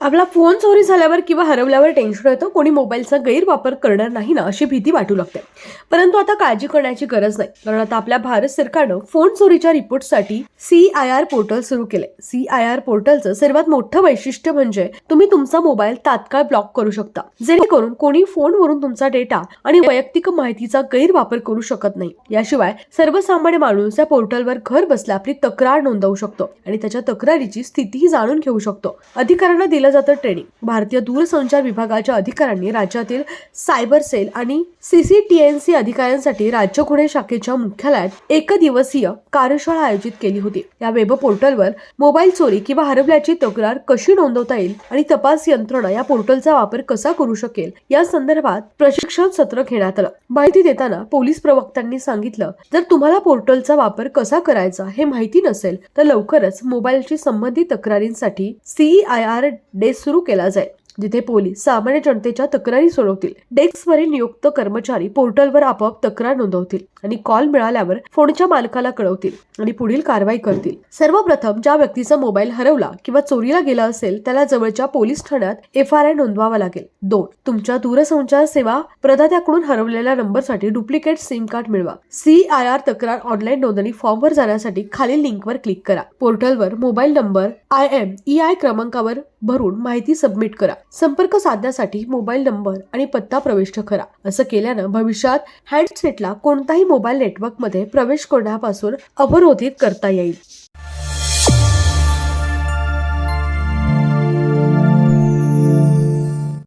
आपला फोन चोरी झाल्यावर किंवा हरवल्यावर टेन्शन येतं कोणी मोबाईलचा गैरवापर करणार नाही ना अशी भीती वाटू लागते. परंतु आता काळजी करण्याची गरज नाही. कारण आता आपल्या भारत सरकारनं फोन चोरीच्या रिपोर्टसाठी सी आय आर पोर्टल सुरू केलंय. सी आय आर पोर्टलचं सर्वात मोठं वैशिष्ट्य म्हणजे तुम्ही तुमचा मोबाईल तात्काळ ब्लॉक करू शकता. जेणेकरून कोणी फोनवरून तुमचा डेटा आणि वैयक्तिक माहितीचा गैरवापर करू शकत नाही. याशिवाय सर्वसामान्य माणूस या पोर्टलवर घर बसल्या आपली तक्रार नोंदवू शकतो आणि त्याच्या तक्रारीची स्थितीही जाणून घेऊ शकतो. अधिकाऱ्यांना दिलं जातं ट्रेनिंग. भारतीय दूरसंचार विभागाच्या अधिकाऱ्यांनी राज्यातील सायबर सेल आणि सीसीटीएनसी अधिकाऱ्यांसाठी राज्य गुन्हे शाखेच्या मुख्यालयात एक दिवसीय कार्यशाळा आयोजित केली होती. या वेब पोर्टलवर मोबाईल चोरी किंवा हरवल्याची तक्रार कशी नोंदवता येईल आणि तपास यंत्रणा या पोर्टलचा वापर कसा करू शकेल या संदर्भात प्रशिक्षण सत्र घेण्यात आलं. माहिती देताना पोलीस प्रवक्त्यांनी सांगितलं जर तुम्हाला पोर्टलचा वापर कसा करायचा हे माहिती नसेल तर लवकरच मोबाईलशी संबंधित तक्रारींसाठी सीआयआर डेस्क सुरू केला जाईल जिथे पोलीस सामान्य जनतेच्या तक्रारी सोडवतील. डेस्कवरील नियुक्त कर्मचारी पोर्टलवर आपोआप तक्रार नोंदवतील आणि कॉल मिळाल्यावर फोनच्या मालकाला कळवतील आणि पुढील कारवाई करतील. सर्वप्रथम ज्या व्यक्तीचा मोबाईल हरवला किंवा चोरीला गेला असेल त्याला जवळच्या पोलीस ठाण्यात एफ आर आय नोंदवावा लागेल. दोन तुमच्या दूरसंचार सेवा प्रदात्याकडून हरवलेल्या नंबरसाठी डुप्लिकेट सिम कार्ड मिळवा. सी आय आर तक्रार ऑनलाईन नोंदणी फॉर्मवर जाण्यासाठी खालील लिंकवर क्लिक करा. पोर्टलवर mobile number I M E I क्रमांकावर भरून माहिती सबमिट करा. संपर्क साधण्यासाठी मोबाईल नंबर आणि पत्ता प्रविष्ट करा. असं केल्यानं भविष्यात हँडसेटला कोणताही मोबाईल नेटवर्कमध्ये प्रवेश करण्यापासून अवरोधित करता येईल.